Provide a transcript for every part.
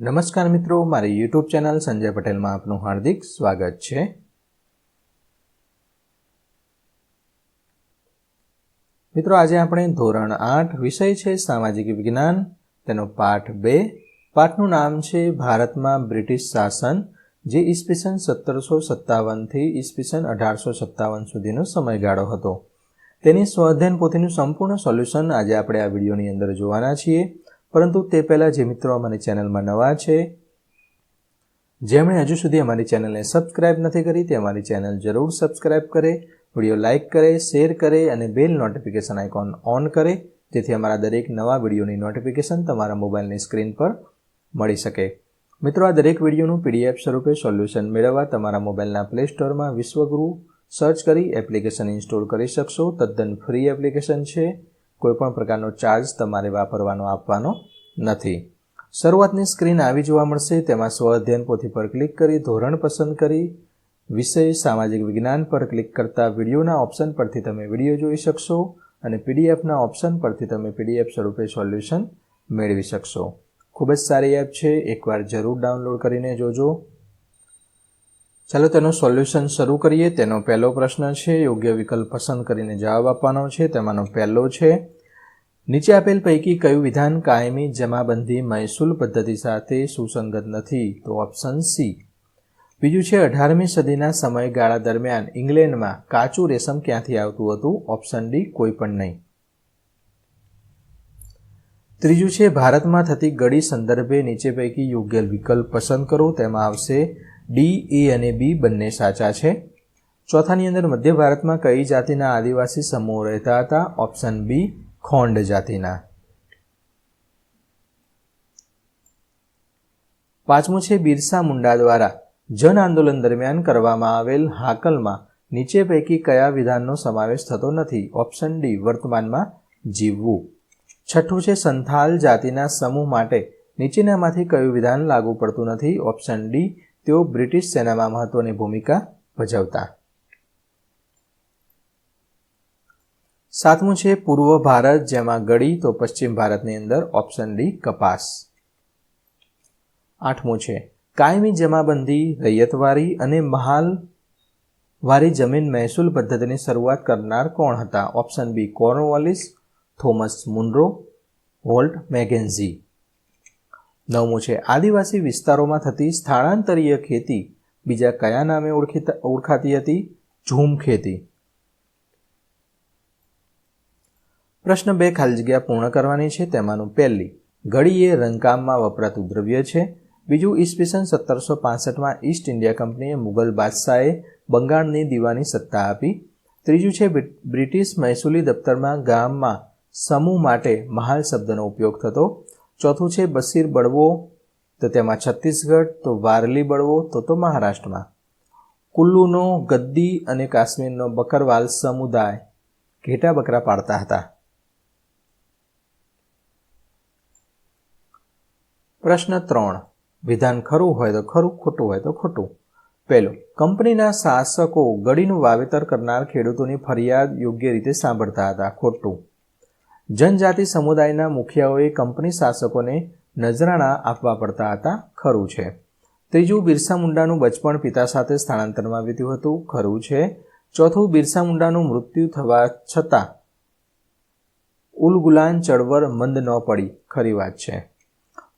નમસ્કાર મિત્રો, મારી યુટ્યુબ ચેનલ સંજય પટેલમાં આપનું હાર્દિક સ્વાગત છે. મિત્રો, આજે આપણે ધોરણ આઠ વિષય છે સામાજિક વિજ્ઞાન. તેનો પાઠ બે. પાઠનું નામ છે ભારતમાં બ્રિટિશ શાસન, જે ઈસવીસન સત્તરસો સત્તાવનથી ઈસવીસન અઢારસો સત્તાવન સુધીનો સમયગાળો હતો. તેની સ્વાધ્યાયન પોથીનું સંપૂર્ણ સોલ્યુશન આજે આપણે આ વિડીયોની અંદર જોવાના છીએ. પરંતુ તે પહેલાં જે મિત્રો અમારી ચેનલમાં નવા છે, જેમણે હજુ સુધી અમારી ચેનલને સબસ્ક્રાઇબ નથી કરી, તે અમારી ચેનલ જરૂર સબસ્ક્રાઇબ કરે, વીડિયો લાઇક કરે, શેર કરે અને બેલ નોટિફિકેશન આઇકોન ઓન કરે, જેથી અમારા દરેક નવા વિડીયોની નોટિફિકેશન તમારા મોબાઈલની સ્ક્રીન પર મળી શકે. મિત્રો, આ દરેક વિડીયોનું પીડીએફ સ્વરૂપે સોલ્યુશન મેળવવા તમારા મોબાઈલના પ્લે સ્ટોરમાં વિશ્વગુરુ સર્ચ કરી એપ્લિકેશન ઇન્સ્ટોલ કરી શકશો. તદ્દન ફ્રી એપ્લિકેશન છે. કોઈપણ પ્રકારનો ચાર્જ તમારે વાપરવાનો, આપવાનો નથી. શરૂઆતની સ્ક્રીન આવી જોવા મળશે. તેમાં સ્વ અધ્યયન પોથી પર ક્લિક કરી, ધોરણ પસંદ કરી, વિષય, સામાજિક વિજ્ઞાન પર ક્લિક કરતા વિડીયોના ઓપ્શન પરથી તમે વીડિયો જોઈ શકશો અને પીડીએફના ઓપ્શન પરથી તમે પીડીએફ સ્વરૂપે સોલ્યુશન મેળવી શકશો. ખૂબ જ સારી એપ છે. એકવાર જરૂર ડાઉનલોડ કરીને જોજો. ચાલો તેનું સોલ્યુશન શરૂ કરીએ. તેનો પહેલો પ્રશ્ન છે, યોગ્ય વિકલ્પ પસંદ કરીને જવાબ આપવાનો છે. તેમાંનો પહેલો છે, નીચે આપેલ પૈકી કયું વિધાન કાયમી જમાબંધી મહેસૂલ પદ્ધતિ સાથે સુસંગત નથી? તો ઓપ્શન સી બીજું છે, અઢારમી સદીના સમયગાળા દરમિયાન ઇંગ્લેન્ડમાં કાચું રેશમ ક્યાંથી આવતું હતું? ઓપ્શન ડી કોઈ પણ નહીં. ત્રીજું છે, ભારતમાં થતી ગળી સંદર્ભે નીચે પૈકી યોગ્ય વિકલ્પ પસંદ કરો. તેમાં આવશે ડી એ અને બી બંને સાચા છે. ચોથાની અંદર મધ્ય ભારતમાં કઈ જાતિના આદિવાસી સમૂહ રહેતા હતા? ઓપ્શન બી ખોંડ જાતિના. પાંચમું છે બિરસા મુંડા દ્વારા. જન આંદોલન દરમિયાન કરવામાં આવેલ હાકલમાં નીચે પૈકી કયા વિધાનનો સમાવેશ થતો નથી? ઓપ્શન ડી વર્તમાનમાં જીવવું. છઠ્ઠું છે સંથાલ જાતિના સમૂહ માટે નીચેનામાંથી કયું વિધાન લાગુ પડતું નથી? ઓપ્શન ડી તેઓ બ્રિટિશ સેનામાં મહત્વની ભૂમિકા ભજવતા. સાતમું છે, પૂર્વ ભારત જેમાં ગળી તો પશ્ચિમ ભારતની અંદર ઓપ્શન ડી કપાસ. આઠમું છે, કાયમી જમાબંધી, રૈયતવારી અને મહાલ વારી જમીન મહેસૂલ પદ્ધતિની શરૂઆત કરનાર કોણ હતા? Option B Cornwallis, Thomas Munro, Walt Mackenzie. નવમું છે, આદિવાસી વિસ્તારોમાં થતી સ્થળાંતરીય ખેતી બીજા કયા નામે ઓળખી ઓળખાતી હતી? ઝૂમ ખેતી. પ્રશ્ન બે ખાલી જગ્યા પૂર્ણ કરવાની છે, તેમાંનું પહેલી ઘડી એ રંગકામમાં વપરાતું દ્રવ્ય છે. બીજું, ઈસવીસન સત્તરસો પાસઠમાં ઈસ્ટ ઇન્ડિયા કંપનીએ મુગલ બાદશાહે બંગાળની દીવાની સત્તા આપી. ત્રીજું છે બ્રિટિશ મહેસૂલી દફતરમાં ગામમાં સમૂહ માટે મહાલ શબ્દનો ઉપયોગ થતો ચોથું છે બસીર બળવો, તો તેમાં છત્તીસગઢ, તો વારલી બળવો, તો તો મહારાષ્ટ્રમાં. કુલ્લુનો, ગદ્દી અને કાશ્મીરનો બકરવાલ સમુદાય ઘેટા બકરા પાડતા હતા. પ્રશ્ન ત્રણ. વિધાન ખરું હોય તો ખરું, ખોટું હોય તો ખોટું. પહેલું, કંપનીના શાસકો ગળીનું વાવેતર કરનાર ખેડૂતોની ફરિયાદ યોગ્ય રીતે સાંભળતા હતા. ખોટું. જનજાતિ સમુદાયના મુખિયાઓએ કંપની શાસકોને નજરાણા આપવા પડતા હતા, ખરું છે. ત્રીજું, બિરસા મુંડાનું બચપણ પિતા સાથે સ્થળાંતરમાં વીત્યું હતું, ખરું છે. ચોથું, બિરસા મુંડાનું મૃત્યુ થવા છતાં ઉલગુલાન ચળવળ મંદ ન પડી, ખરી વાત છે.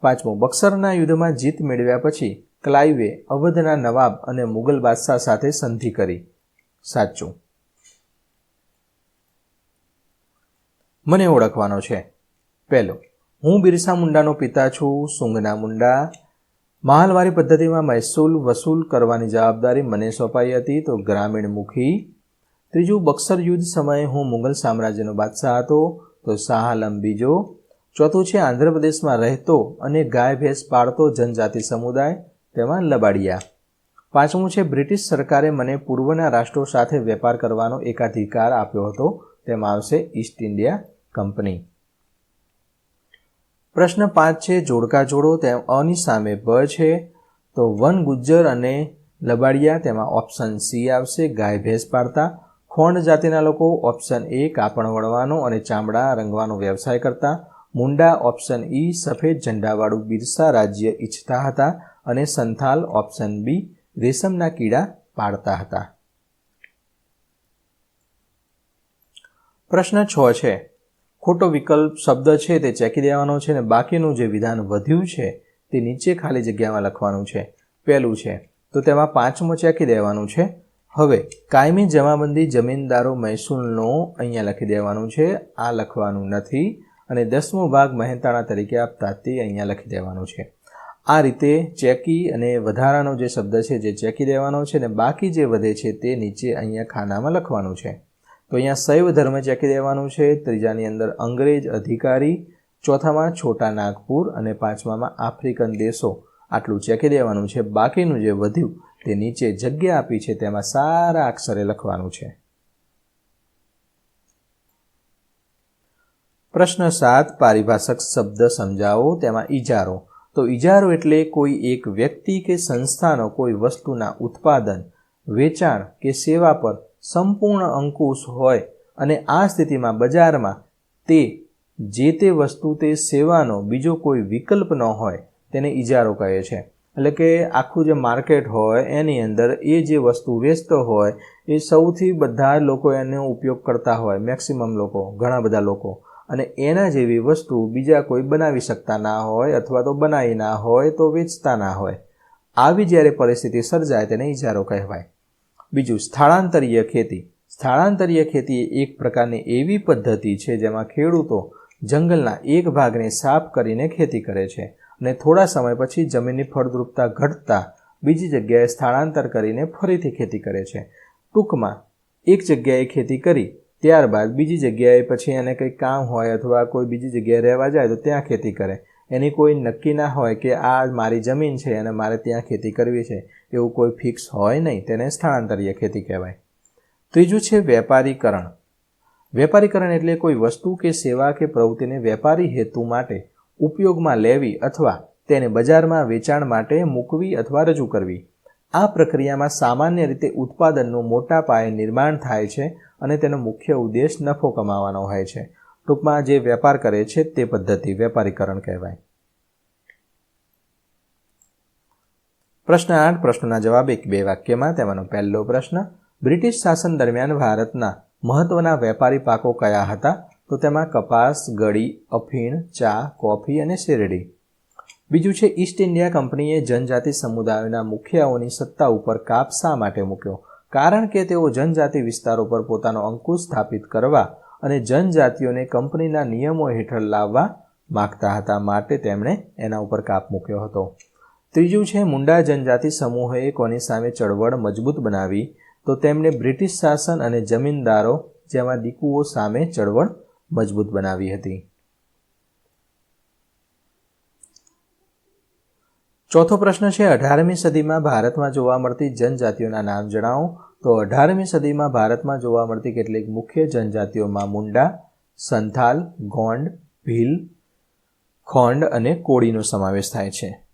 પાંચમું, બક્સરના યુદ્ધમાં જીત મેળવ્યા પછી ક્લાઇવે અવધના નવાબ અને મુગલ બાદશાહ સાથે સંધિ કરી. સાચું મને ઓળખવાનો છે. પહેલો, હું બિરસા મુંડાનો પિતા છું, સુંગના મુંડા. માલવારી પદ્ધતિમાં મહેસૂલ વસૂલ કરવાની જવાબદારી મને સોંપાઈ હતી, તો ગ્રામીણ મુખી. ત્રીજું, બક્સર યુદ્ધ સમયે હું મુગલ સામ્રાજ્યનો બાદશાહ હતો, તો શાહાલમ બીજો. ચોથું છે, આંધ્રપ્રદેશમાં રહેતો અને ગાય ભેંસ પાળતો જનજાતિ સમુદાય, તેમાં લબાડિયા. પાંચમું છે, બ્રિટિશ સરકારે મને પૂર્વના રાષ્ટ્રો સાથે વેપાર કરવાનો એકાધિકાર આપ્યો હતો તેમાં આવશે ઈસ્ટ ઇન્ડિયા કંપની પ્રશ્ન પાંચ છે, જોડકા જોડો, તેમ અની સામે બ છે, તો વન ગુજ્જર અને લબાડિયા, તેમાં ઓપ્શન સી આવશે, ગાય ભેંસ પાડતા. ખોંડ જાતિના લોકો ઓપ્શન એ કાપડ વળવાનો અને ચામડા રંગવાનો વ્યવસાય કરતા. મુંડા ઓપ્શન ઈ સફેદ ઝંડાવાળું બિરસા રાજ્ય ઈચ્છતા હતા અને સંથાલ ઓપ્શન બી રેશમના કીડા પાળતા હતા. પ્રશ્ન છ છે. ખોટો વિકલ્પ શબ્દ છે તે ચેકી દેવાનો છે અને બાકીનું જે વિધાન વધ્યું છે તે નીચે ખાલી જગ્યામાં લખવાનું છે. પહેલું છે, તો તેમાં પાંચમો ચેકી દેવાનું છે. હવે, કાયમી જમાબંધી જમીનદારો મહેસૂલનો અહીંયા લખી દેવાનું છે. આ લખવાનું નથી અને દસમો ભાગ મહેતાણા તરીકે આપતા તે અહીંયા લખી દેવાનું છે. આ રીતે ચેકી અને વધારાનો જે શબ્દ છે જે ચેકી દેવાનો છે અને બાકી જે વધે છે તે નીચે અહીંયા ખાનામાં લખવાનું છે. તો અહીંયા શૈવ ધર્મ ચેકી દેવાનું છે. ત્રીજાની અંદર અંગ્રેજ અધિકારી, ચોથામાં છોટા નાગપુર અને પાંચમામાં આફ્રિકન દેશો. આટલું ચેકી દેવાનું છે. બાકીનું જે વધ્યું તે નીચે જગ્યા આપી છે. તેમાં સારા અક્ષરે લખવાનું છે. પ્રશ્ન સાત, પારિભાષક શબ્દ સમજાવો, તેમાં ઈજારો. તો ઈજારો એટલે કોઈ એક વ્યક્તિ કે સંસ્થાનો કોઈ વસ્તુના ઉત્પાદન, વેચાણ કે સેવા પર સંપૂર્ણ અંકુશ હોય અને આ સ્થિતિમાં બજારમાં તે જે તે વસ્તુ તે સેવાનો બીજો કોઈ વિકલ્પ ન હોય તેને ઈજારો કહે છે. એટલે કે આખું જે માર્કેટ હોય એની અંદર એ જે વસ્તુ વેચતો હોય એ સૌથી બધા લોકો એનો ઉપયોગ કરતા હોય, મેક્સિમમ લોકો, ઘણા બધા લોકો. અને એના જેવી વસ્તુ બીજા કોઈ બનાવી શકતા ના હોય અથવા તો બનાવી ના હોય તો વેચતા ના હોય. આવી જ્યારે પરિસ્થિતિ સર્જાય તેને ઈજારો કહેવાય. બીજું સ્થળાંતરીય ખેતી. સ્થળાંતરીય ખેતી એક પ્રકારની એવી પદ્ધતિ છે જેમાં ખેડૂતો જંગલના એક ભાગને સાફ કરીને ખેતી કરે છે અને થોડા સમય પછી જમીનની ફળદ્રુપતા ઘટતા બીજી જગ્યાએ સ્થળાંતર કરીને ફરીથી ખેતી કરે છે. ટૂંકમાં, એક જગ્યાએ ખેતી કરી, ત્યારબાદ બીજી જગ્યાએ પછી એને કંઈ કામ હોય અથવા કોઈ બીજી જગ્યાએ રહેવા જાય તો ત્યાં ખેતી કરે. એની કોઈ નક્કી ના હોય કે આ મારી જમીન છે અને મારે ત્યાં ખેતી કરવી છે, એવું કોઈ ફિક્સ હોય નહીં, તેને સ્થળાંતરીય ખેતી કહેવાય. ત્રીજું છે વેપારીકરણ. વેપારીકરણ એટલે કોઈ વસ્તુ કે સેવા કે પ્રવૃત્તિને વેપારી હેતુ માટે ઉપયોગમાં લેવી અથવા તેને બજારમાં વેચાણ માટે મૂકવી અથવા રજૂ કરવી. આ પ્રક્રિયામાં સામાન્ય રીતે ઉત્પાદનનું મોટા પાયે નિર્માણ થાય છે અને તેનો મુખ્ય ઉદ્દેશ નફો કમાવાનો હોય છે. ટૂંકમાં જે વેપાર કરે છે તે પદ્ધતિ વેપારીકરણ કહેવાય. પ્રશ્ન આઠ, પ્રશ્નોના જવાબ એક, બે વાક્યમાં તેમાંનો પહેલો પ્રશ્ન, બ્રિટિશ શાસન દરમિયાન ભારતના મહત્વના વેપારી પાકો કયા હતા? તો તેમાં કપાસ, ગળી, અફીણ, ચા, કોફી અને શેરડી. બીજું છે, ઈસ્ટ ઇન્ડિયા કંપનીએ જનજાતિ સમુદાયોના મુખિયાઓની સત્તા ઉપર કાપ શા માટે મૂક્યો? કારણ કે તેઓ જનજાતિ વિસ્તારો પર પોતાનો અંકુશ સ્થાપિત કરવા અને જનજાતિઓને કંપનીના નિયમો હેઠળ લાવવા માગતા હતા. માટે તેમણે એના ઉપર કાપ મૂક્યો હતો. ત્રીજું છે, મુંડા જનજાતિ સમૂહોએ કોની સામે ચળવળ મજબૂત બનાવી? તો તેમણે બ્રિટિશ શાસન અને જમીનદારો જેમાં દીકુઓ સામે ચળવળ મજબૂત બનાવી હતી. ચોથો પ્રશ્ન છે, અઢારમી સદીમાં ભારતમાં જોવા મળતી જનજાતિઓના નામ જણાવો. તો અઢારમી સદીમાં ભારતમાં જોવા મળતી કેટલીક મુખ્ય જનજાતિઓમાં મુંડા, સંથાલ, ગોંડ, ભીલ, ખોંડ અને કોળીનો સમાવેશ થાય છે.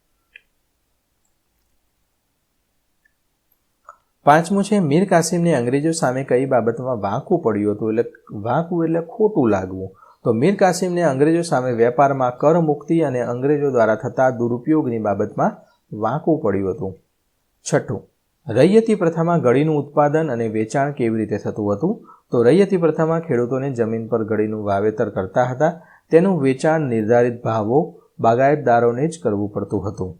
પાંચમું છે, મીર કાસિમને અંગ્રેજો સામે કઈ બાબતમાં વાંકું પડ્યું હતું? એટલે વાંકું એટલે ખોટું લાગવું. તો મીર કાસિમને અંગ્રેજો સામે વેપારમાં કર મુક્તિ અને અંગ્રેજો દ્વારા થતા દુરુપયોગની બાબતમાં વાંકું પડ્યું હતું. છઠ્ઠું રૈયતી પ્રથામાં ગળીનું ઉત્પાદન અને વેચાણ કેવી રીતે થતું હતું? તો રૈયતી પ્રથામાં ખેડૂતોને જમીન પર ગળીનું વાવેતર કરતા હતા. તેનું વેચાણ નિર્ધારિત ભાવો બાગાયતદારોને જ કરવું પડતું હતું.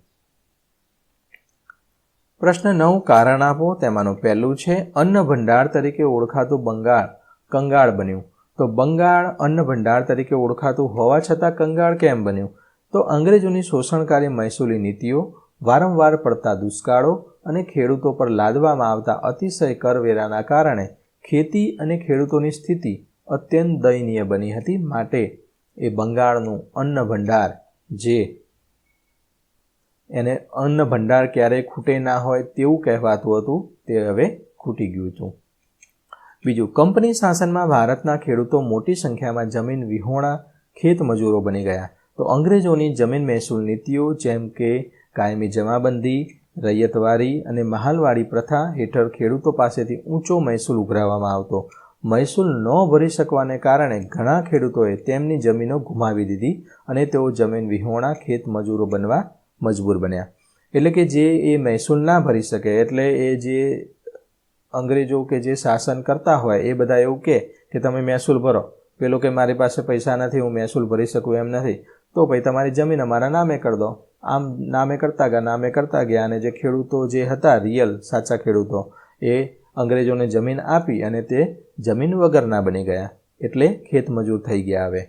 પ્રશ્ન નવ, કારણ આપો. તેમાંનું પહેલું છે, અન્ન ભંડાર તરીકે ઓળખાતું બંગાળ કંગાળ બન્યું. તો બંગાળ અન્ન ભંડાર તરીકે ઓળખાતું હોવા છતાં કંગાળ કેમ બન્યું? તો અંગ્રેજોની શોષણકારી મહેસૂલી નીતિઓ વારંવાર પડતા દુષ્કાળો અને ખેડૂતો પર લાદવામાં આવતા અતિશય કરવેરાના કારણે ખેતી અને ખેડૂતોની સ્થિતિ અત્યંત દયનીય બની હતી માટે એ બંગાળનું અન્ન ભંડાર જે એને અન્ન ભંડાર ક્યારેય ખૂટે ના હોય તેવું કહેવાતું હતું, તે હવે ખૂટી ગયું હતું. બીજું, કંપની શાસનમાં ભારતના ખેડૂતો મોટી સંખ્યામાં જમીન વિહોણા ખેત મજૂરો બની ગયા. તો અંગ્રેજોની જમીન મહેસૂલ નીતિઓ જેમ કે કાયમી જમાબંધી રૈયતવારી અને મહાલવાડી પ્રથા હેઠળ ખેડૂતો પાસેથી ઊંચો મહેસૂલ ઉઘરાવવામાં આવતો. મહેસૂલ ન ભરી શકવાને કારણે ઘણા ખેડૂતોએ તેમની જમીનો ગુમાવી દીધી અને તેઓ જમીન વિહોણા, ખેત મજૂરો બનવા મજબૂર બન્યા. એટલે કે જે એ મહેસૂલ ના ભરી શકે, એટલે એ જે અંગ્રેજો કે જે શાસન કરતા હોય, એ બધા એવું કહે કે તમે મહેસૂલ ભરો. પેલો કે મારી પાસે પૈસા નથી, હું મહેસૂલ ભરી શકું એમ નથી. તો ભાઈ, તમારી જમીન અમારા નામે કરી દો. આમ નામે કરતા ગયા, નામે કરતા ગયા અને જે ખેડૂતો જે હતા રિયલ સાચા ખેડૂતો, એ અંગ્રેજોને જમીન આપી અને તે જમીન વગરના બની ગયા. એટલે ખેતમજૂર થઈ ગયા હવે.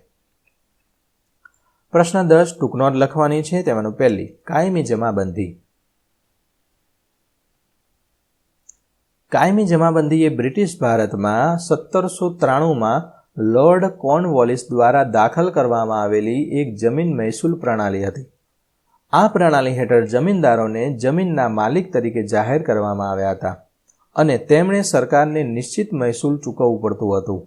પ્રશ્ન દસ ટૂંકનોટ લખવાની છે તેમાંનું પહેલી, કાયમી જમાબંધી. કાયમી જમાબંધી એ બ્રિટિશ ભારતમાં સત્તરસો ત્રાણુંમાં લોર્ડ કોર્નવોલિસ દ્વારા દાખલ કરવામાં આવેલી એક જમીન મહેસૂલ પ્રણાલી હતી. આ પ્રણાલી હેઠળ જમીનદારોને જમીનના માલિક તરીકે જાહેર કરવામાં આવ્યા હતા અને તેમણે સરકારને નિશ્ચિત મહેસૂલ ચૂકવવું પડતું હતું.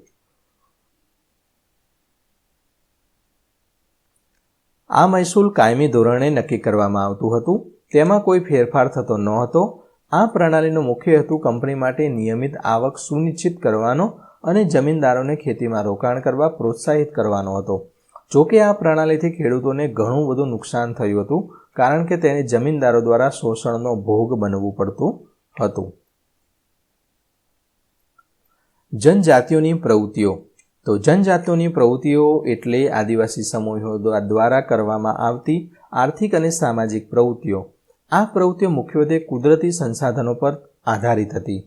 આ મહેસૂલ કાયમી ધોરણે નક્કી કરવામાં આવતું હતું. તેમાં કોઈ ફેરફાર થતો ન હતો આ પ્રણાલીનો મુખ્ય હેતુ કંપની માટે નિયમિત આવક સુનિશ્ચિત કરવાનો અને જમીનદારોને ખેતીમાં રોકાણ કરવા પ્રોત્સાહિત કરવાનો હતો. જોકે આ પ્રણાલીથી ખેડૂતોને ઘણું બધું નુકસાન થયું હતું, કારણ કે તેને જમીનદારો દ્વારા શોષણનો ભોગ બનવું પડતું હતું. જનજાતિઓની પ્રવૃત્તિઓ. તો જનજાતિઓની પ્રવૃત્તિઓ એટલે આદિવાસી સમૂહો દ્વારા કરવામાં આવતી આર્થિક અને સામાજિક પ્રવૃત્તિઓ. આ પ્રવૃત્તિઓ મુખ્યત્વે કુદરતી સંસાધનો પર આધારિત હતી.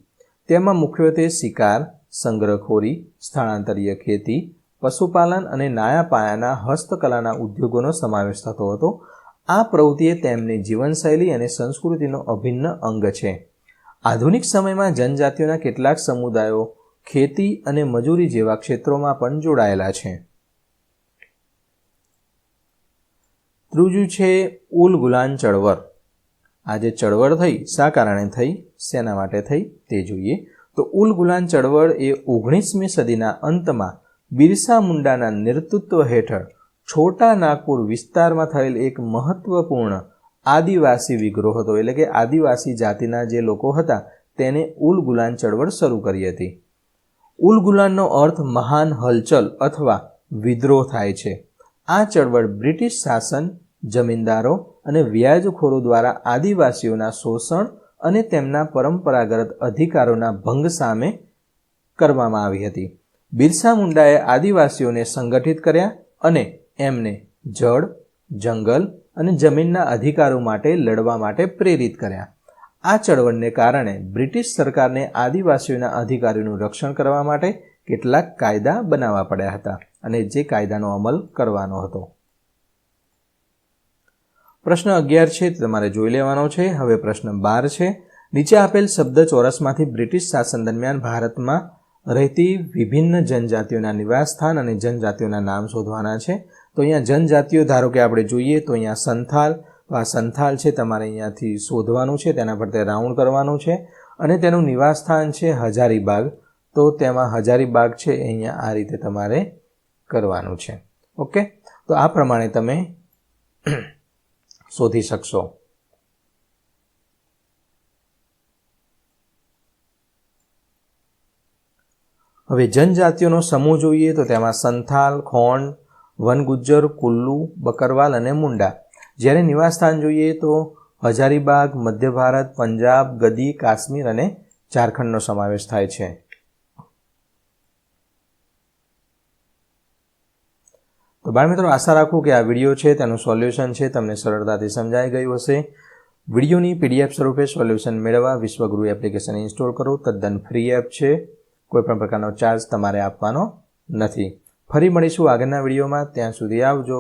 તેમાં મુખ્યત્વે શિકાર, સંગ્રહખોરી, સ્થળાંતરીય ખેતી પશુપાલન અને નાયા પાયાના હસ્તકલાના ઉદ્યોગોનો સમાવેશ થતો હતો. આ પ્રવૃત્તિએ તેમની જીવનશૈલી અને સંસ્કૃતિનો અભિન્ન અંગ છે. આધુનિક સમયમાં જનજાતિઓના કેટલાક સમુદાયો ખેતી અને મજૂરી જેવા ક્ષેત્રોમાં પણ જોડાયેલા છે. ત્રીજું છે ઉલ ગુલાન ચળવળ. આ જે ચળવળ થઈ, શા કારણે થઈ, શેના માટે થઈ તે જોઈએ. તો ઉલ ગુલાન ચળવળ એ ઓગણીસમી સદીના અંતમાં બિરસા મુંડાના નેતૃત્વ હેઠળ છોટા નાગપુર વિસ્તારમાં થયેલ એક મહત્વપૂર્ણ આદિવાસી વિગ્રોહ હતો. એટલે કે આદિવાસી જાતિના જે લોકો હતા, તેને ઉલ ગુલાન ચળવળ શરૂ કરી હતી. ઉલ ગુલાનનો અર્થ મહાન હલચલ અથવા વિદ્રોહ થાય છે. આ ચળવળ બ્રિટિશ શાસન, જમીનદારો અને વ્યાજખોરો દ્વારા આદિવાસીઓના શોષણ અને તેમના પરંપરાગત અધિકારોના ભંગ સામે કરવામાં આવી હતી. બિરસા મુંડાએ આદિવાસીઓને સંગઠિત કર્યા અને એમને જળ, જંગલ અને જમીનના અધિકારો માટે લડવા માટે પ્રેરિત કર્યા. આ ચળવળને કારણે બ્રિટિશ સરકારને આદિવાસીઓના અધિકારોનું રક્ષણ કરવા માટે કેટલાક કાયદા બનાવવા પડ્યા હતા અને જે કાયદાનો અમલ કરવાનો હતો. પ્રશ્ન અગિયાર છે તમારે જોઈ લેવાનો છે. હવે પ્રશ્ન બાર છે. નીચે આપેલ શબ્દ ચોરસમાંથી બ્રિટિશ શાસન દરમિયાન ભારતમાં રહેતી વિભિન્ન જનજાતિઓના નિવાસસ્થાન અને જનજાતિઓના નામ શોધવાના છે. તો અહીંયા જનજાતિઓ, ધારો કે આપણે જોઈએ, તો અહીંયા સંથાલ આ સંથાલ છે, તમારે અહીંયાથી શોધવાનું છે, તેના પર તે રાઉન્ડ કરવાનું છે. અને તેનું નિવાસસ્થાન છે હજારીબાગ. તો તેમાં હજારીબાગ છે અહીંયા આ રીતે તમારે કરવાનું છે. ઓકે? તો આ પ્રમાણે તમે શોધી શકશો. હવે જનજાતિઓનો સમૂહ જોઈએ તો તેમાં સંથાલ, ખોંડ, વનગુજ્જર, કુલ્લુ, બકરવાલ અને મુંડા. જ્યારે નિવાસસ્થાન જોઈએ તો હજારીબાગ, મધ્ય ભારત, પંજાબ, ગદી, કાશ્મીર અને ઝારખંડનો સમાવેશ થાય છે. તો બાળ મિત્રો આશા રાખું કે આ વીડિયો છે તેનું સોલ્યુશન છે, તમને સરળતાથી સમજાઈ ગયું હશે. વિડીયોની પીડીએફ સ્વરૂપે સોલ્યુશન મેળવવા વિશ્વગુરુ એપ્લિકેશન ઇન્સ્ટોલ કરો. તદ્દન ફ્રી એપ છે. કોઈપણ પ્રકારનો ચાર્જ તમારે આપવાનો નથી. ફરી મળીશું આગળના વિડીયોમાં. ત્યાં સુધી આવજો.